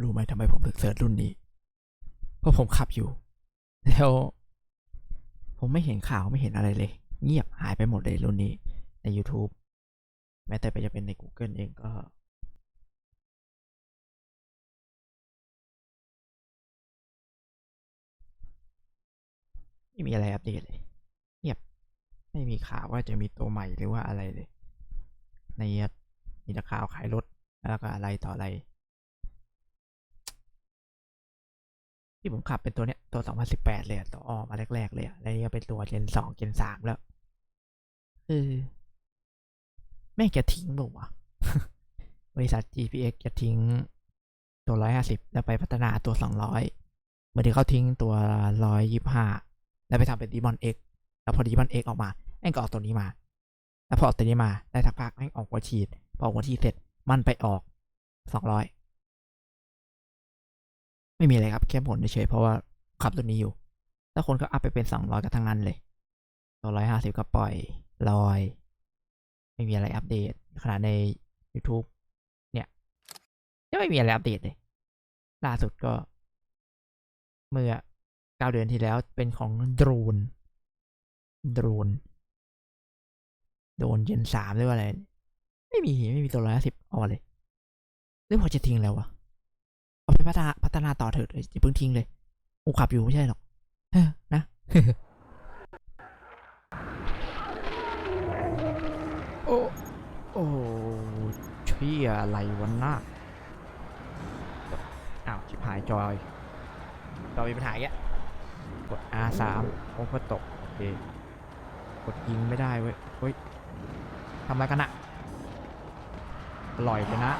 รู้ไหมทำไมผมถึงเซิร์ชรุ่นนี้ เพราะผมขับอยู่ แล้ว ผมไม่เห็นข่าวไม่เห็นอะไรเลย เงียบหายไปหมดเลยรุ่นนี้ ใน YouTube แม้แต่ไปจะเป็นใน Google เองก็ไม่มีอะไรอัปเดตเลยเงียบ ไม่มีข่าวว่าจะมีตัวใหม่หรือว่าอะไรเลย ในมีแต่ข่าวขายรถแล้วก็อะไรต่ออะไร ที่ผมขับเป็นตัวเนี้ยตัว 2018 เลยอะตัวออกมาแรก ๆ เลยอะแล้วนี่ก็เป็นตัว Gen 2 Gen 3 แล้วคือแม่งจะทิ้งเปล่าวะบริษัท GPX จะทิ้งตัว 150 แล้วไปพัฒนาตัว 200เหมือนที่เขาทิ้งตัว 125 แล้วไปทำเป็น Demon X แล้วพอ Demon X ออกมาแม่งก็ออกตัวนี้มา แล้วพอออกตัวนี้มาได้สักพักแม่งออกหัวฉีด พอออกหัวฉีดเสร็จมันไปออก 200 ไม่มีอะไรครับแค่ผลเฉยๆเพราะว่าขับตัวนี้อยู่แล้วคนก็อัพไปเป็น200กันทั้งนั้นเลยตัว150ก็ปล่อยลอย ไม่มีอะไรอัปเดตขนาดใน YouTube เนี่ยยังไม่มีอะไรอัปเดตเลย ล่าสุดก็ เมื่อ9เดือนที่แล้วเป็นของโดรนโดรนโดนเจนสามหรือว่าอะไร ไม่มีไม่มีตัวร้อยสิบออกเลยหรือพอจะทิ้งแล้ววะ พัฒนาพัฒนาต่อเถิดอย่าเพิ่งทิ้งเลยกูขับอยู่ไม่ใช่หรอกเฮ้นะโอ้โอ้เชี่ยอะไรวันน่ะอ้าวชิบหายจอยจอยมีปัญหาอีกแกกด R3 โอ้ก็ตก โอเค กดยิงไม่ได้เว้ยเฮ้ยทำอะไรกันอะอร่อยเลยนะ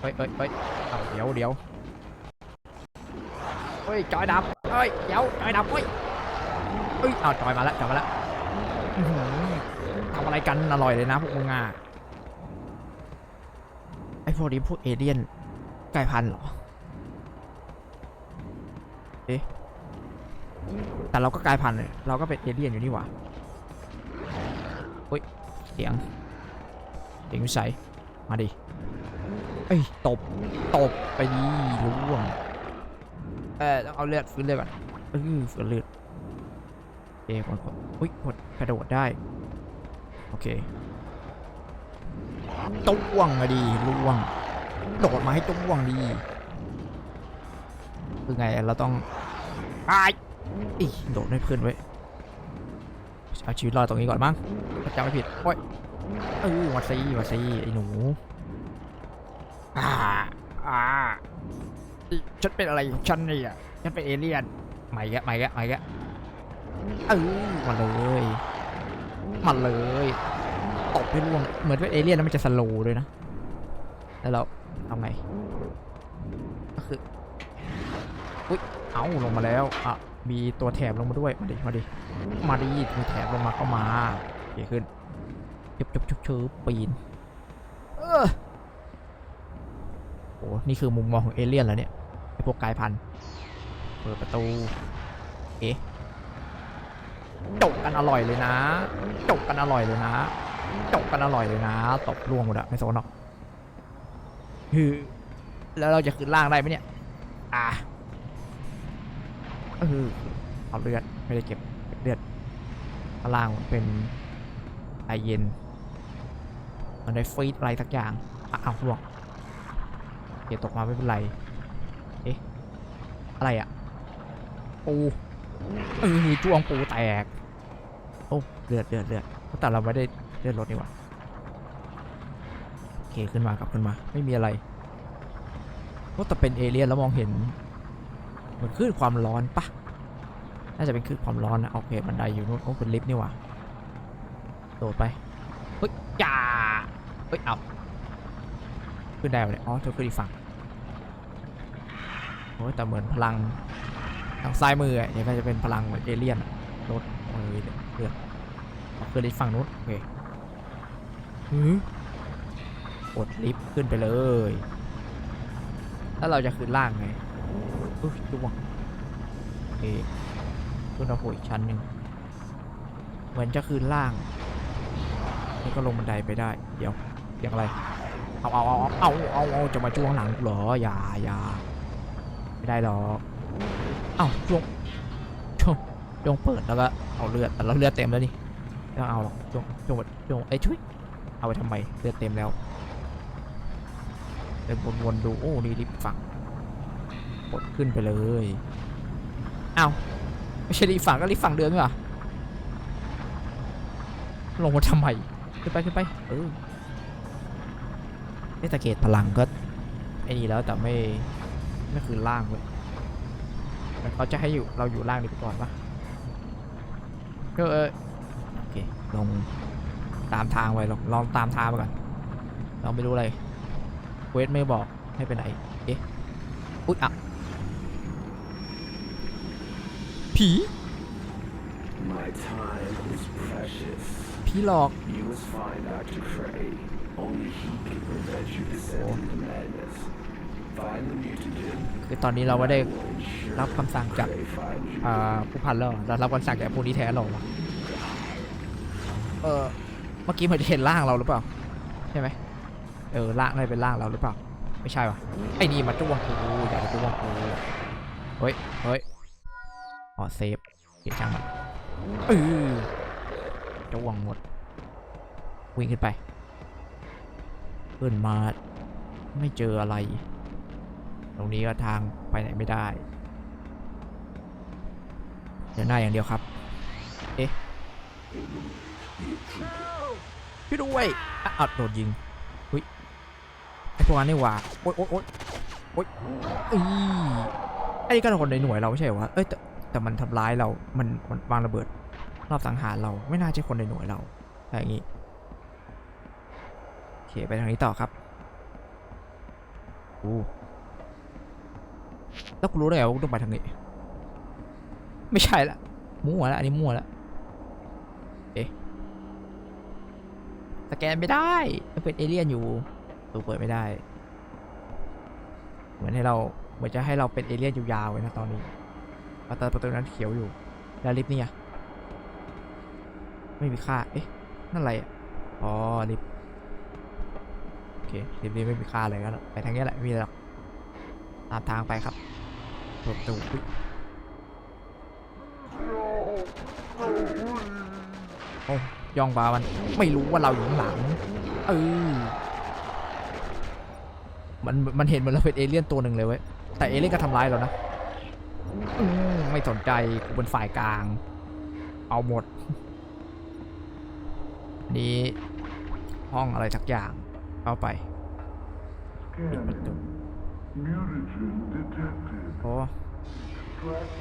เฮ้ยเฮ้ยเฮ้ยเอาเดี๋ยวเดี๋ยว เฮ้ยจอยดับเฮ้ยเดี๋ยวจอยดับเฮ้ยเฮ้ยเอาจอยมาแล้วจอยมาแล้วทำอะไรกันอร่อยเลยนะพวกมึงอะไอพวกนี้พวกเอเลี่ยนกลายพันธุ์เหรอเอ๊ะแต่เราก็กลายพันธุ์เลยเราก็เป็นเอเลี่ยนอยู่นี่หว่าเฮ้ยเสียงเสียงวิสัยมาดิเอ้ยตบตบไปดีร่วง เออต้องเอาเลือดฟื้นเลือดก่อนเออฟื้นเลือดโอเคกดกดอุ้ยกดกระโดดได้ โอเคต้วงอะดีร่วงโดดมาให้ต้วงดีคือไงเราต้องไอ้อีโดดให้เพื่อนไว้ยเอาชีวิตรอดตรงนี้ก่อนมั้งถ้าจำไม่ผิดโอ้ยเออมาซีมาซีไอ้หนู ฉันเป็นอะไรของฉันเนี่ย ฉันเป็นเอเลี่ยนใหม่แกใหม่แกใหม่แกเออมาเลยมาเลยตบให้ร่วงเหมือนเป็นเอเลี่ยนแล้วมันจะสโลว์ด้วยนะ แล้วเราทำไงก็คืออุ้ยเอาลงมาแล้วอะมีตัวแถบลงมาด้วย มาดิมาดิมาดิมีแถบลงมาก็มาโอเคขึ้นชุบชุบชุบชุบปีนเออโอ้นี่คือมุมมองของเอเลี่ยนแล้วเนี่ย พวกกายพันธุ์เปิดประตู เอ๊ะจกกันอร่อยเลยนะจกกันอร่อยเลยนะจกกันอร่อยเลยนะ ตบล่วงหมดอะไม่สนหรอกฮือแล้วเราจะขึ้นล่างได้ไหมเนี่ย อะเออเอาเลือดไม่ได้เก็บเลือดข้างล่างเป็นไอเย็น มันได้ฟีดอะไรสักอย่างอะเอาล่วงเก็บตกมาไม่เป็นไร เอ๊ะ อะไรอะ ปูเออจ้วงปูแตก โอ้เลือดเลือดเลือดแต่เราไม่ได้เลือดรถนี่หว่าโอเคขึ้นมากลับขึ้นมาไม่มีอะไรก็แต่เป็นเอเลี่ยนแล้วมองเห็นเหมือนคลื่นความร้อนปะน่าจะเป็นคลื่นความร้อนนะโอเคบันไดอยู่นู้นโอ้เป็นลิฟต์นี่หว่าโดดไปเฮ้ยจ่าเฮ้ยเอาขึ้นได้ไหมเนี่ยอ๋อเธอขึ้นอีกฝั่งโอ้ยแต่เหมือนพลัง ทางซ้ายมืออะเนี่ยก็จะเป็นพลังเหมือนเอเลี่ยนอะรถเออเลือดเอาขึ้นอีกฝั่งนู้นโอเคหือกดลิฟต์ขึ้นไปเลยแล้วเราจะขึ้นล่างไงอุ้ยดูว่ะโอเคขึ้นมาโผล่อีกชั้นหนึ่งเหมือนจะขึ้นล่างนี่ก็ลงบันไดไปได้ เดี๋ยวเสียงไร เอาเอาเอาเอาเอาเอาจะมาจ้วงหลังกูเหรออย่าอย่าไม่ได้หรอก เอ้าช่วงช่วงช่วงเปิดแล้วก็เอาเลือดแต่เราเลือดเต็มแล้วนี่ต้องเอาหรอกช่วงช่วงช่วงเอ้ช่วยเอาไปทำไมเลือดเต็มแล้วเดินวนๆดูโอ้นี่ลิฟต์ฝั่งกดขึ้นไปเลยเอ้าไม่ใช่ลิฟต์ฝั่งก็ลิฟต์ฝั่งเดิมนี่หว่าลงมาทำไมขึ้นไปขึ้นไปเออเทศเกตพลังก็ไอ้นี่แล้วแต่ไม่ไม่คือล่างเลย แต่เขาจะให้อยู่เราอยู่ล่างนี้ไปก่อนปะก็เออโอเคลงตามทางไปลองลองตามทางไปก่อนเราไม่รู้อะไรเวทไม่บอกให้ไปไหนเอ๊ะอุ๊ยอะผี My time is precious. ผีหลอก You คือตอนนี้เราไม่ได้รับคำสั่งจากผู้พันแล้วเรอเรารับคำสั่งจากผู้นี้แท้หรอวเออเมื่อกี้เหมือนเห็นร่างเราหรือเปล่าใช่ไหมเออร่างน่าจะเป็นร่างเราหรือเปล่า ไม่ใช่วะไอ้นี่มาจ้วงกูอย่ามาจ้วงกูเฮ้ยเฮ้ยอ๋อเซฟเก็บช่างมันเออจ้วงหมดวิ่งขึ้นไปขึ้นมาไม่เจออะไร ตรงนี้ก็ทางไปไหนไม่ได้เดินหน้าอย่างเดียวครับ เอ๊ะพี่ด้วยอะอะโดนยิงหุ้ยไอพวกนั้นนี่หว่าโอ๊ยโอ๊ยโอ๊ยโอ๊ยอีไอ้นี่ก็คนในหน่วยเราไม่ใช่เหรอวะเอ้ยแต่แต่มันทำร้ายเรา มันมันวางระเบิด รอบสังหารเราไม่น่าใช่คนในหน่วยเราอะไรอย่างงี้โอเคไปทางนี้ต่อครับอู้ แล้วกูรู้ได้ไงว่ากูต้องไปทางนี้ ไม่ใช่ละมั่วละอันนี้มั่วละเอ๊ะสแกนไม่ได้มันเป็นเอเลี่ยนอยู่ตัวเปิดไม่ได้ เหมือนให้เราเหมือนจะให้เราเป็นเอเลี่ยนยาวๆไว้นะตอนนี้ประตูประตูนั้นเขียวอยู่ แล้วลิฟต์นี่อะไม่มีค่า เอ๊ะ นั่นอะไรอะอ๋อ ลิฟต์โอเค ลิฟต์นี้ไม่มีค่าเลยก็ไปทางนี้แหละไม่มีอะไรหรอกตามทางไปครับ เปิดประตูอุ๊ยโอ้ย่องมามัน ไม่รู้ว่าเราอยู่ข้างหลัง เออ มันมันเห็นเหมือนเราเป็นเอเลี่ยนตัวหนึ่งเลยเว้ย แต่เอเลี่ยนก็ทำร้ายเรานะไม่สนใจกูเป็นฝ่ายกลาง เอาหมด นี่ห้องอะไรสักอย่างเข้าไปปิดประตู Mutagen detected. โอ้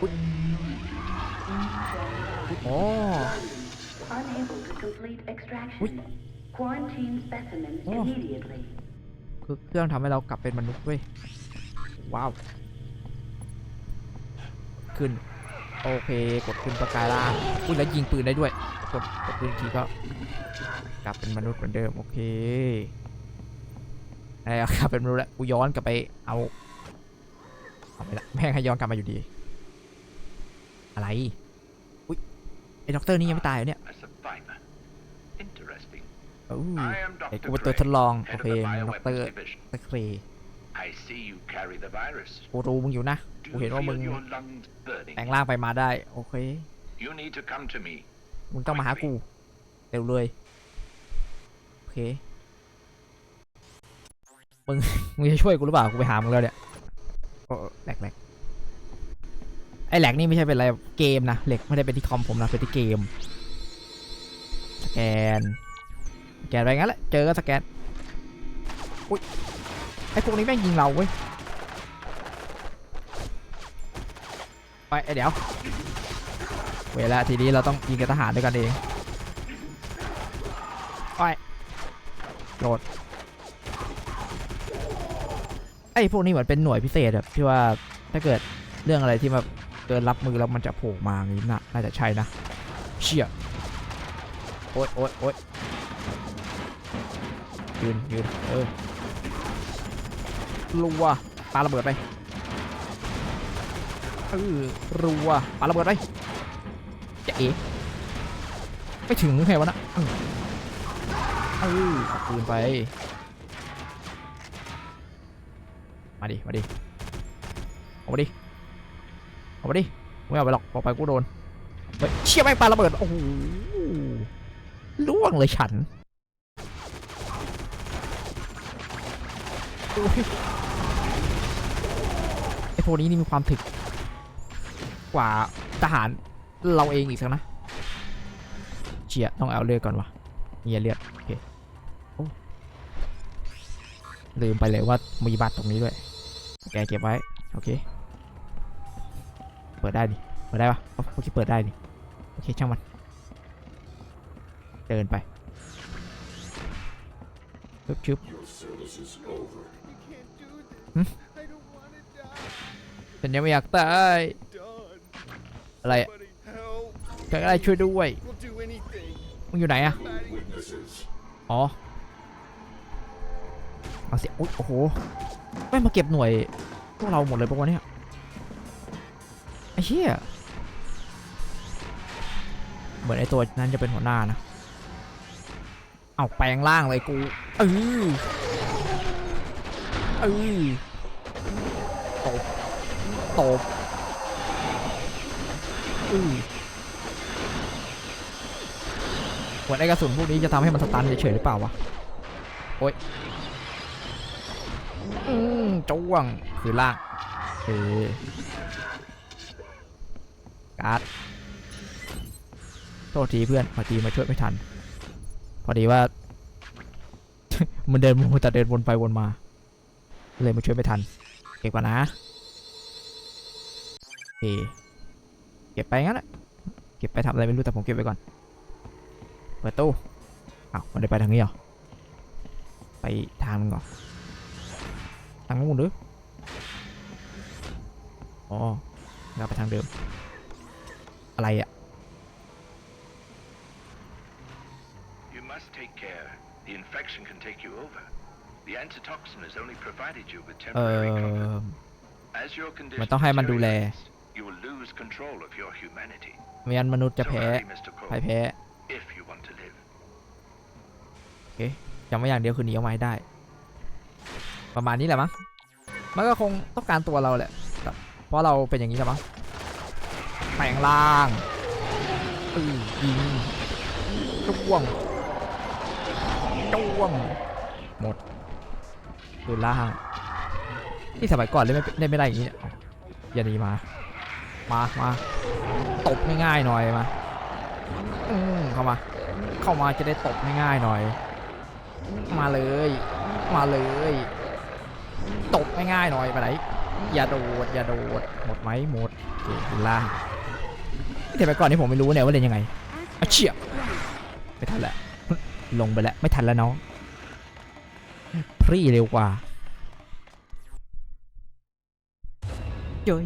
อุ๊ยโอ้ Unable to complete extraction. Ui. Quarantine specimen Oh. immediately. คือเครื่องทำให้เรากลับเป็นมนุษย์เว้ย ว้าว ขึ้น โอเค กดขึ้นประกายล่างอุ้ยแล้วยิงปืนได้ด้วย กดกดปืนอีกทีก็ กลับเป็นมนุษย์เหมือนเดิม โอเค ไอ้กลับเป็นมนุษย์แล้วกูย้อนกลับไปเอาเอาไปละแม่งให้ย้อนกลับมาอยู่ดี อะไรอุ้ยไอ้ด็อกเตอร์นี่ยังไม่ตายเหรอเนี่ย A survivor. Interesting. อู้ I am ไอ้ Dr. กูเป็นตัว Craig, ทดลองโอ head of เค the ด็อกเตอ bioweapons ร์ division. ตะเคร I see you carry the virus. กูรู้มึงอยู่นะ Do กู you เห็นว่า feel มึง your lungs burning? แปลงร่างไปมาได้โอเค You need to come to me. มึงต้องมาหากูเร็วเลยโอเค มึงมึงจะช่วยกูหรือเปล่ากูไปหามึงแล้วเนี่ยโอ้แหลกแหลกไอ้แหลกนี่ไม่ใช่เป็นอะไรเกมนะเหล็กไม่ได้เป็นที่คอมผมนะเป็นที่เกมสแกนสแกนไปงั้นแหละเจอก็สแกนอุ้ยไอ้พวกนี้แม่งยิงเราเว้ยไปไอ้เดี๋ยวเวลาทีนี้เราต้องยิงกับทหารด้วยกันเองไปโดด ไอ้พวกนี้เหมือนเป็นหน่วยพิเศษแบบที่ว่าถ้าเกิดเรื่องอะไรที่มาเกินรับมือแล้วมันจะโผล่มาอย่างนี้น่ะน่าจะใช่นะเชี่ยโอ๊ยโอ๊ยโอ๊ยยืนยืนเออรัวปาระเบิดไปเออรัวปาระเบิดไปจะเอ๋ไม่ถึงไงวะนะเออปืนไป มาดิ มาดิผมมาดิ เอามาดิ ไม่เอาไปหรอกพอไปกูโดนเฮ้ยเชี่ยแม่งปาระเบิด โอ้โหล่วงเลยฉันอไอพวกนี้นี่มีความถึก กว่าทหารเราเองอีกสักนะเชียต้องเอาเลือดก่อนวะเงียเลือด โอเคลืมไปเลยว่ามีบัตรตรงนี้ด้วย แกเก็บไว้ โอเค เปิดได้ดิเปิดได้ปะโอเคเปิดได้ดิโอเค ช่างมัน เดินไปชึบชึบฉันยังไม่อยากตาย อะไรอะใครก็ได้ช่วยด้วย มึงอยู่ไหนอะอ๋อ เอาสิโอ้โห ไม่มาเก็บหน่วยพวกเราหมดเลยปะวะเนี่ยไอ้เหี้ยเหมือนไอ้ตัวนั้นจะเป็นหัวหน้านะ เอาแปลงร่างเลยกูเออเออตบตบอือเหมือนไอ้กระสุนพวกนี้จะทำให้มันสตันเฉยๆหรือเปล่าวะ โอ๊ย มจ้วงคือล่างเออการ์ดโทษทีเพื่อนพอดีมาช่วยไม่ทัน พอดีว่า มันเดินมันแต่เดินวนไปวนมา เลยมาช่วยไม่ทัน เก็บก่อนนะโอเคเก็บไปงั้นแหละเก็บไปทำอะไรไม่รู้แต่ผมเก็บไว้ก่อนเปิดตู้อ้าวมันได้ไปทางนี้เหรอไปทางนึงก่อน ทางนู้นหรืออ๋อเราไปทางเดิม อะไรอะ You must take care. The infection can take you over. The antitoxin has only provided you with เอ temporary อ comfort. As your condition มันต้องให้มันดูแล deteriorates, you will lose control of your humanity. ไม่งั้นมนุษย์จะ So แพ้ hurry, Mr. ใคร Cole, แพ้ if you want to live. จำไว้อย่างเดียวคือหนีออกมาให้ได้ ประมาณนี้แหละมั้งมันก็คงต้องการตัวเราแหละเพราะเราเป็นอย่างนี้แหละมั้งแปลงล่างอือยิงจ้วงจ้วงหมดคือล่างที่สมัยก่อนเล่นไม่เล่นไม่ได้อย่างนี้เยอย่าหนีมา มามาตบง่ายๆหน่อยมาอืมเข้ามา เข้ามาจะได้ตบง่ายๆหน่อย มาเลย มาเลย ตบง่ายๆหน่อยไปไหนอย่าโดดอย่าโดดหมดไหมหมดโอเคคุณล่างแต่ไปก่อนนี่ผมไม่รู้เนี่ยว่าเล่นยังไงอะเชี่ยไม่ทันแล้วลงไปแล้วไม่ทันแล้วน้องพรีเร็วกว่าเย้ย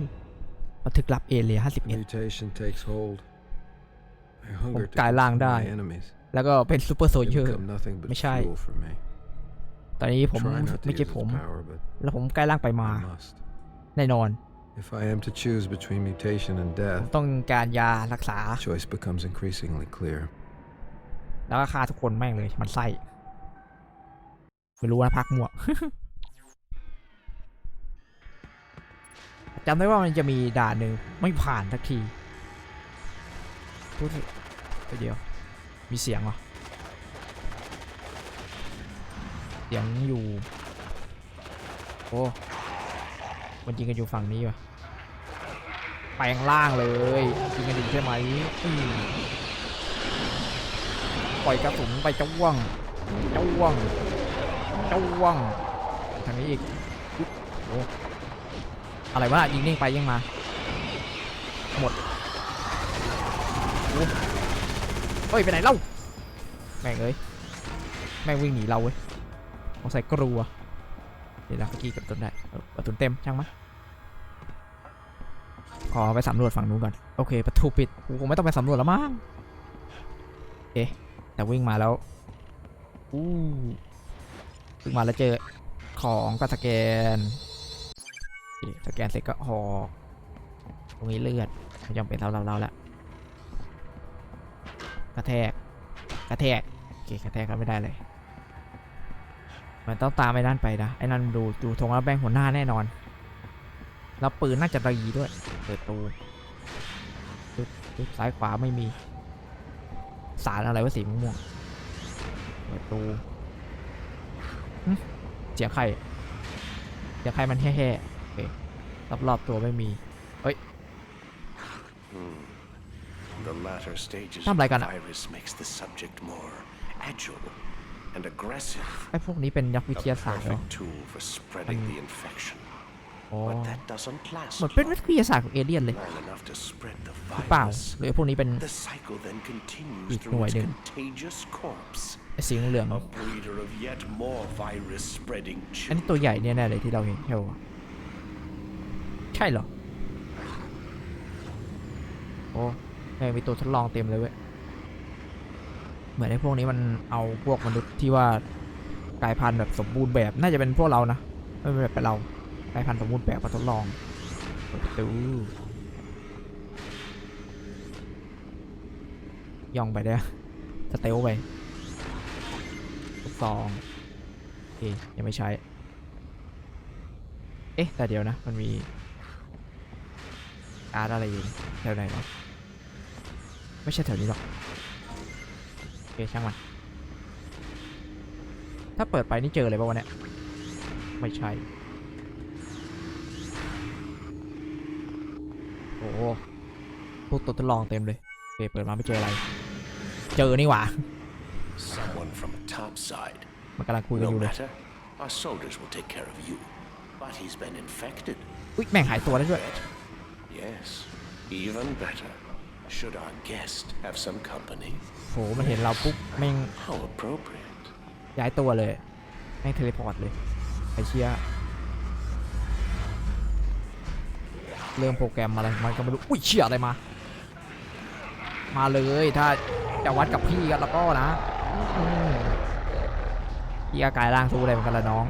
บันทึกลับเอเรีย51 Mutation takes hold. I hunger to กลายร่าง conquer ได้ my enemies. แล้วก็เป็นซูเปอร์โซ They เยอร์ become nothing but ไม่ใช่ fuel for me. ตอนนี้ผม Try not to ไม่ use ใช่ its ผม power, but แล้วผมใกล้ร่างไปมา I must. แน่นอน If I am to choose between mutation and ผม death, ต้องการยารักษา choice becomes increasingly clear. แล้วก็ฆ่าทุกคนแม่งเลยมันไส้ไม่รู้นะพักมั่วจำได้ว่ามันจะมีด่านหนึ่งไม่ผ่านสักทีรู้สึกเดี๋ยว มีเสียงเหรอ เสียงอยู่ โอ้มันยิงกันอยู่ฝั่งนี้วะแปลงล่างเลยยิงกันดีใช่ไหมมปล่อยกระสุนไปจ้วงจ้วงจ้วงทางนี้อีกอุ๊ยโอ้อะไรวะน่ะยิงนิ่งไปยิงมา หมดเฮ้ยไปไหนเล่าแม่งเอ้ยแม่งวิ่งหนีเราเว้ย งสัยกลัว เดี๋ยวนะเมื่อกี้กับตุนได้เออประตูเต็มช่างมะขอไปสำรวจฝั่งนู้นก่อน โอเค ประตูปิดกูคงไม่ต้องไปสำรวจแล้วมั้งเอ๊แต่วิ่งมาแล้วอู้วิ่งมาแล้วเจอของก็สแกน สแกนเสร็จก็หอกตรงนี้เลือดไม่จำเป็นเราเราเราแล้วกระแทก กระแทก โอเค กระแทกก็ไม่ได้เลย มันต้องตามไอ้นั่นไปนะไอ้นั่นดูดูทรงแล้วแบงหัวหน้าแน่นอน แล้วปืนน่าจะดีด้วย เปิดตูปึ๊บปึ๊บซ้ายขวาไม่มี สารอะไรวะสีม่วงๆเปิดตูหึเสียงใครเสียงใครมันแห่ๆโอเครอบๆตัวไม่มี The latter stages Tam of lại the gần ạ. virus makes the subject more agile and aggressive. ไอ้พวกนี้เป็นนักวิ A ทยาศาสตร์เหรอ perfect tool for spreading the infection. อ๋อ But that doesn't last เหมือนเป็น long. วิทยาศาสตร์ของเอเลี่ยนเลย Long enough to spread the หรือเปล่า virus. หรือพวกนี้เป็น The cycle then continues Ít through ngoài its đường. contagious corpse. ไอ้สีเหลือง A breeder of yet more virus spreading อันนี้ children. ตัวใหญ่เนี่ยแน่เลยที่เราเห็นใช่ปะวะใช่เหรอ โอ้แม่งมีตัวทดลองเต็มเลยเว้ย เหมือนไอ้พวกนี้มันเอาพวกมนุษย์ที่ว่ากลายพันธุ์แบบสมบูรณ์แบบ น่าจะเป็นพวกเรานะไม่เป็นแบบเป็นเรากลายพันธุ์สมบูรณ์แบบมาทดลองเปิดประตูย่องไปได้สเตลไปซองโอเคยังไม่ใช้ เอ๊ะ แต่เดี๋ยวนะ มันมีการ์ดอะไรอยู่แถวไหนเนาะไม่ใช่แถวนี้หรอก เคช่างมัน ถ้าเปิดไปนี่เจอเลยป่าวะเนี่ยไม่ใช่ โอ้โหพวกตัวทดลองเต็มเลยโอเคเปิดมาไม่เจออะไร เจอนี่หว่า Someone from topside. มันกำลังคุยกันอ No ยู่เลย matter. Our soldiers will take care of you. But he's been infected. อุ้ยแม่งหายตัวได้ด้วย Yes. Even better. Should our guest have some company? โหมันเห็นเราปุ๊บแม่ง How appropriate. ย้ายตัวเลยแม่งเทเลพอร์ตเลยไอเชียเริ่มโปรแกรมอะไรมันก็ไม่รู้ อุ้ยเชี่ยอะไรมา มาเลยถ้าจะวัดกับพี่กันแล้วก็นะอืมพี่ก็กลายร่างสู้อะไรเหมือนกันละน้อง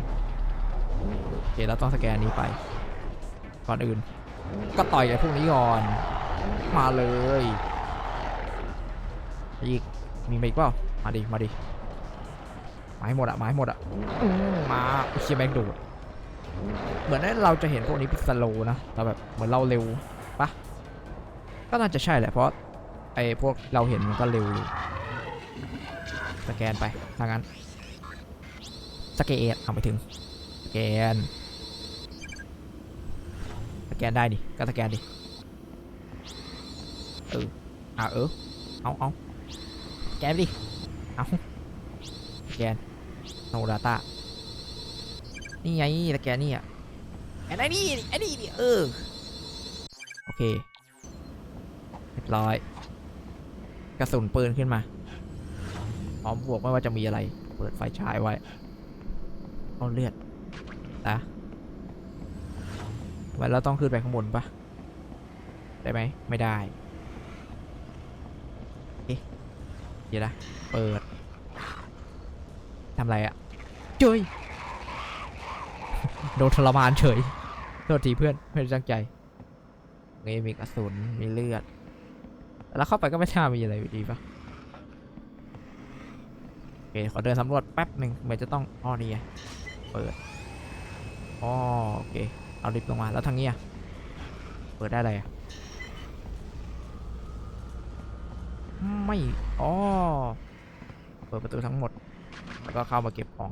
โอเคเราต้องสแกนนี้ไป ก่อนอื่น ก็ต่อยไอ้พวกนี้ก่อน มาเลยอีกมีมาอีกเปล่ามาดิมาดิไม้หมดอะไม้หมดอะอืมมาไอ้เชียแบงดูดเหมือนเราจะเห็นพวกนี้เป็นสโลว์นะแต่แบบเหมือนเราเร็วปะก็น่าจะใช่แหละเพราะไอ้พวกเราเห็นมันก็เร็วอยู่สแกนไปถ้างั้นสแกนเอาไปถึงสแกนสแกนได้ดิก็สแกนดิ เอออะเออเอาเอาแกนไปดิเอาสแกนโนดาต้านี่ไงสแกนนี่อะไอ้นี่ไอ้นี่เออโอเคเรียบร้อย กระสุนปืนขึ้นมาพร้อมบวกไม่ว่าจะมีอะไร เปิดไฟฉายไว้เอาเลือดนะทำไมเราต้องขึ้นไปข้างบนปะได้ไหม ไม่ได้ เอ๊ะเดี๋ยวนะ เปิด ทำไรอะเจยโดนทรมานเฉย โทษทีเพื่อนไม่ได้ตั้งใจนี่มีกระสุน มีเลือด แล้วเข้าไปก็ไม่ท่ามีอะไรอยู่ดีปะโอเค ขอเดินสำรวจแป๊บหนึ่งเหมือนจะต้องอ้อนี่ไงเปิดอ๋อโอเค เอาลิฟต์ลงมา แล้วทางนี้อะเปิดได้อะไรอะ ไม่อ๋อเปิดประตูทั้งหมด แล้วก็เข้ามาเก็บของ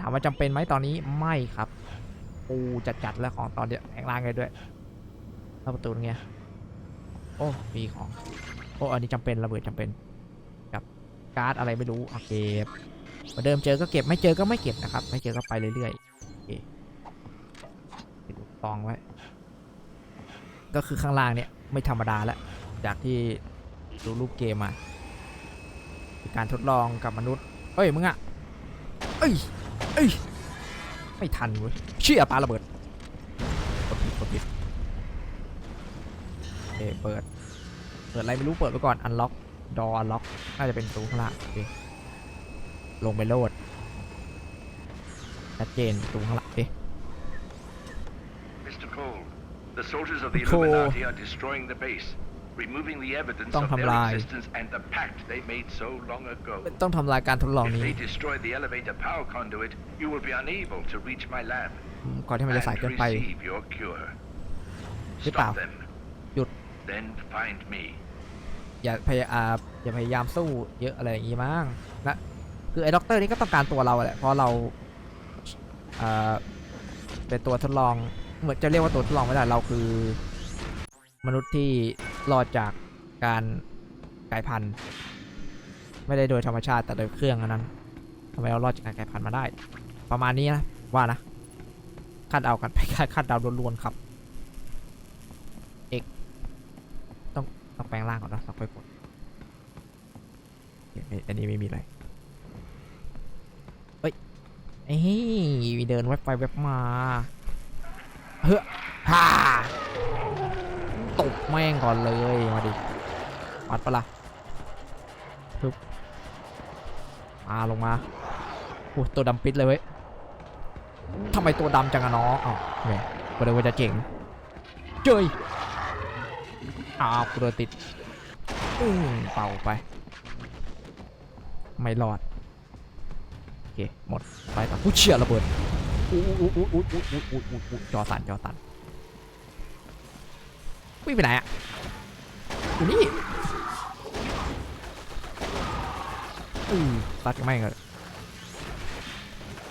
ถามว่าจำเป็นไหมตอนนี้ไม่ครับปูจัดๆแล้วของตอนเดียวแองล่างเลยด้วยเข้าประตูตรงเนี้ยโอ้มีของโอ้อันนี้จำเป็นระเบิดจำเป็นกับการ์ดอะไรไม่รู้โอเคเหมือนเดิมเจอก็เก็บไม่เจอก็ไม่เก็บนะครับ ไม่เจอก็ไปเรื่อยๆโอเคติดลูกซองไว้ ก็คือข้างล่างเนี่ยไม่ธรรมดาแล้วจากที่ ดูรูปเกมมามีการทดลองกับมนุษย์ เอ้ยมึงอะเอ้ย เอ้ย ไม่ทันเว้ยเชี่ยปาระเบิดกดผิดกดผิดโอเคเปิด เปิดอะไรไม่รู้เปิดไปก่อน อันล็อก ดออันล็อก น่าจะเป็นประตูข้างล่างโอเคลงไปโลดชัดเจนประตูข้างล่างโอเค Mr. Cole, the soldiers of the Cole. Illuminati are destroying the base, removing the evidence ต้อง of their ทำลาย existence and the pact they made so long ago. ต้องทำลายการทดลอง If นี้ they destroy the elevator power conduit, you will be unable to reach my lab อืมก่อนที่มันจะสาย and เกินไป receive your cure. หรือเปล่า Stop them. หยุด Then find me. อย่าพยายามอย่าพยายามสู้เยอะอะไรอย่างงี้มั้งนะคือไอ้ด็อกเตอร์นี่ก็ต้องการตัวเราแหละเพราะเราเอ่อเป็นตัวทดลองเหมือนจะเรียกว่าตัวทดลองไม่ได้เราคือ มนุษย์ที่ รอดจากการกลายพันธุ์ ไม่ได้โดยธรรมชาติแต่โดยเครื่องอันนั้นทำไมเรารอดจากการกลายพันธุ์มาได้ ประมาณนี้นะว่านะคาดเอากันไปคาดเดาล้วนๆครับเอกต้องต้องแปลงร่างก่อนนะต้องไปกดอันนี้ไม่มีอะไรเฮ้ยเอ้ยเดินแวบไปแวบมาเฮ้อฮ่า ตบแม่งก่อนเลยมาดิปัดปะละ่ะทึบมาลงมาโอ้ตัวดำปิดเลยเว้ยทำไมตัวดำจังอะน้องอ้าวแหมก็เลยว่าจะเจ๋งเจยอ้าวกูโดนติดอืมเป่าไป ไม่รอด โอเค หมด ไปต่อผู้เชี่ยระเบิดอู้อู้อู้อู้อู้อู้อู้อู้จอตันจอตัน วิ่งไปไหนอะอยู่นี่อือตัดกันไม่งเลย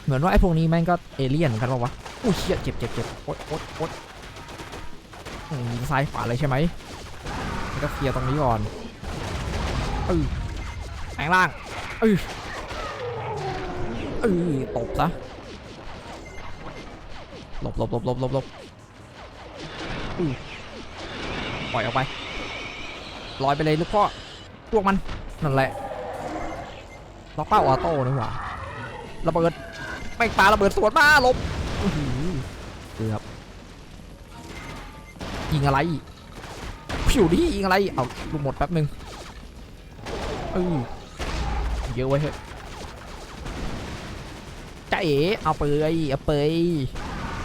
เหมือนว่าไอ้พวกนี้แม่งก็เอเลี่ยนเหมือนกันปะวะอู้เชี่ยเจ็บเจ็บเจ็บโอ๊ยโอ๊ยโอ๊ยอืมยิงซ้ายขวาเลยใช่ไหมแล้วก็เคลียร์ตรงนี้ก่อนอือแปลงร่างอือเออตบซะหลบหลบหลบหลบหลบหลบอือ ปล่อยออกไปลอยไปเลยลูกพ่อพวกมันนั่นแหละล็อกเป้าออโต้นี่หว่าระเบิดไม่ปาระเบิดสวนมาลบอื้ออเกือบยิงอะไรผิวดิยิงอะไรเอาลูกหมดแป๊บนึงเออเยอะไว้เถอะจะเอ๋เอาไปเลยเอาไป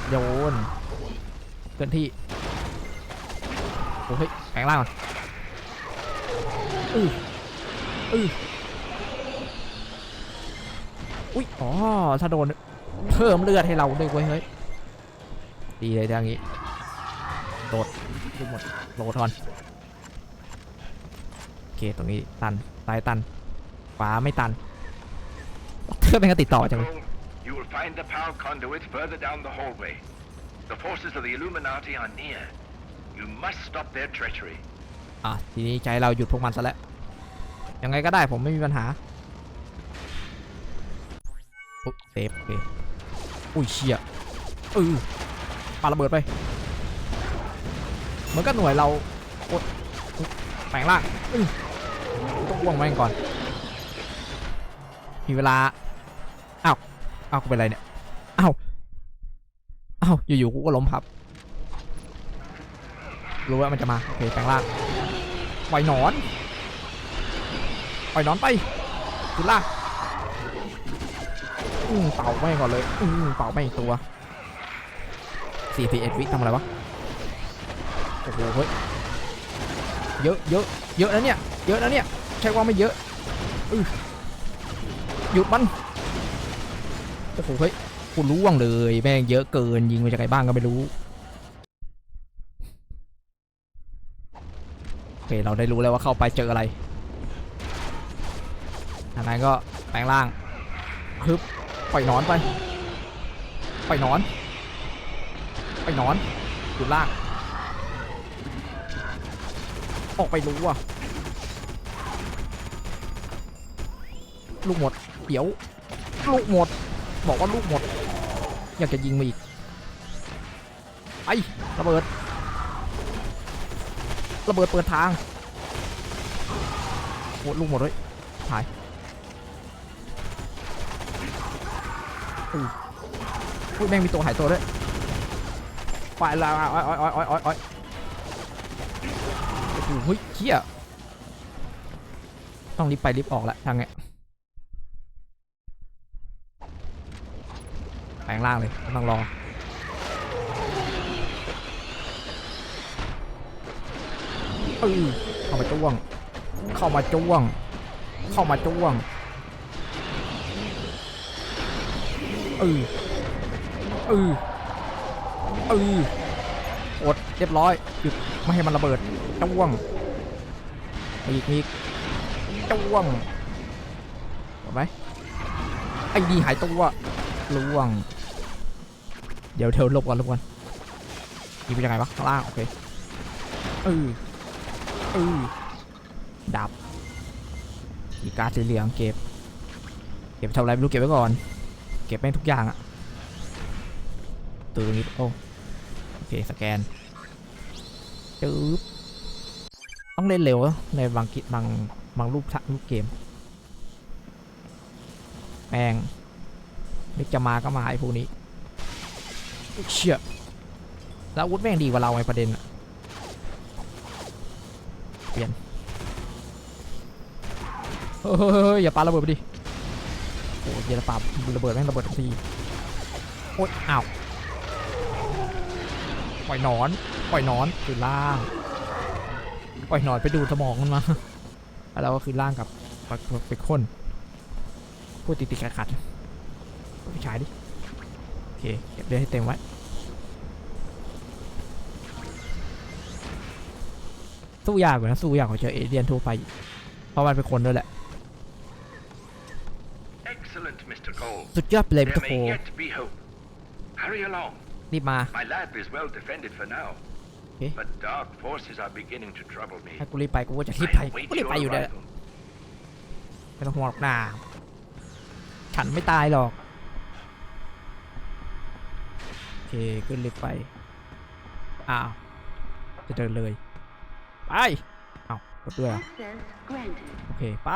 โยนเคลื่อนที่ โอ้เฮ้ยแปลงร่างก่อนอืออืออุ้ยอ๋อถ้าโดนเพิ่มเลือดให้เราด้วยเว้ยเฮ้ยดีเลยทางนี้โดดดูหมดโหลดก่อนโอเคตรงนี้ตันซ้ายตันขวาไม่ตันเธอเป็นกันติดต่อจังเลย You will find the power conduit further down the hallway. The forces of the Illuminati are near. You must stop their treachery. อะทีนี้ใจเราหยุดพวกมันซะแล้ว ยังไงก็ได้ผมไม่มีปัญหาอุ๊ยเซฟโอเคอุ้ยเชี่ยเออปาระเบิดไปเหมือนกับหน่วยเราโอ๊ยแปลงร่างอื้อต้องว่วงแม่งก่อน มีเวลาอ้าวอ้าวกูเป็นไรเนี่ยอ้าวอ้าวอยู่ๆกูก็ล้มพับ รู้ว่ามันจะมาโอเคแปลงร่างปล่อยหนอนปล่อยหนอนไปขึ้นล่างอืมเป่าไม่ก่อนเลยอืมเป่าไม่งอีกตัว41วิทำอะไรวะโอ้โหเฮ้ยเยอะเยอะเยอะนะเนี่ยเยอะนะเนี่ยใช่ว่าไม่เยอะอือหยุดมันโอ้โหเฮ้ยกูล่วงเลยแม่งเยอะเกินยิงมาจากไหนบ้างก็ไม่รู้ โอ เคเราได้รู้แล้วว่าเข้าไปเจออะไรทางนั้นก็แปลงร่างฮึบปล่อยนอนไปปล่อยนอนปล่อยนอนหยุดล่าง ออกไปรู้อะลูกหมดเดี๋ยว ลูกหมด บอกว่าลูกหมด อยากจะยิงมาอีกไอ้ระเบิด ระเบิดเปิดทางโอ้ลูกหมดเลยถ่ายอุ้ยอุ้ยแม่งมีตัวหายตัวด้วยไปแล้วอ้อยอ้อยอ้อยอ้อยอ้อยอ้อยโอ้โหเฮ้ยเฮียต้องรีบไปรีบออกล้วทางเนี้ยแปลงร่างเลยต้องรอ เออเข้ามาจ้วง เข้ามาจ้วง เข้ามาจ้วงเออเออเอออดเรียบร้อยหยุดไม่ให้มันระเบิดจ้วงมีอีกมีจ้วงเห็นไหมไอ้ดีหายตัวล่วง เดี๋ยวเธอลบก่อนลบก่อนยิงไปยังไงวะข้างล่างโอเคเออ ออดับ อีการ์ดสีเหลืองเก็บ เก็บทำอะไรไม่รู้เก็บไว้ก่อน เก็บแม่งทุกอย่างอะตัวตรงนี้โอ้โอเคสแกนจึ๊บต้องเล่นเร็วในบางกิบางบางรูปทะรูปเกมแม่งนึกจะมาก็มาไอ้พวกนี้เชี่ยแล้วอาวุธแม่งดีกว่าเราไงประเด็นอะ เปลี่ยนเฮ้ยอย่าปาระเบิดไปดิโอ้ยเยลปาระเบิดแม่งระเบิดทีโอ๊ยอ้าวปล่อยนอน ปล่อยนอนคือล่าง ปล่อยนอนไปดูสมองมันมาแล้วเราก็คือล่างกับไปไปค้นพูดติดติดขัดขัดไปฉายดิ โอเค เก็บเลือดให้เต็มไว้ สู้ยากกว่านะสู้ยากกว่าเจอเอเลี่ยนทั่วไป เพราะมันเป็นคนด้วยแหละ Excellent, Mr. Cole. สุดยอดไปเลยมิ There สเตอร์โค may yet be hope. Hurry along. รีบมา My lab is well defended for now. Okay. But dark forces are beginning to trouble me. ให้กูรีบไปกูก็จะรีบ I ไป await กูรีบ your ไปอยู่เนี่ย arrival. ไม่ต้องห่วงหรอกนาฉันไม่ตายหรอก โอเค ขึ้นลิฟต์ไป อ้าว จะเดินเลย ไปอ้าวกดด้วยเหรอ Access granted. โอเค ไป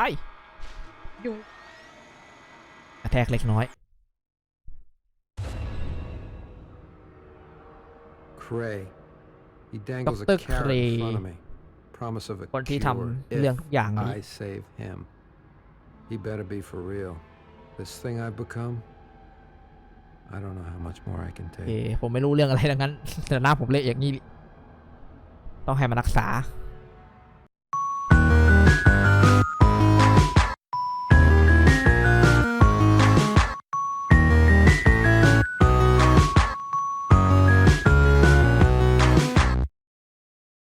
อยู่กระแทกเล็กน้อย Cray. He dangles a Dr. carrot Cray. in front of me. Promise of a คนที่ cure ทำเรื่อง if ทุกอย่างนี้ I save him. He better be for real. This thing I've become, I don't know how much more I can โอเค take. ผมไม่รู้เรื่องอะไรดังนั้นแต่หน้าผมเละอย่างนี้ ต้องให้มารักษาโ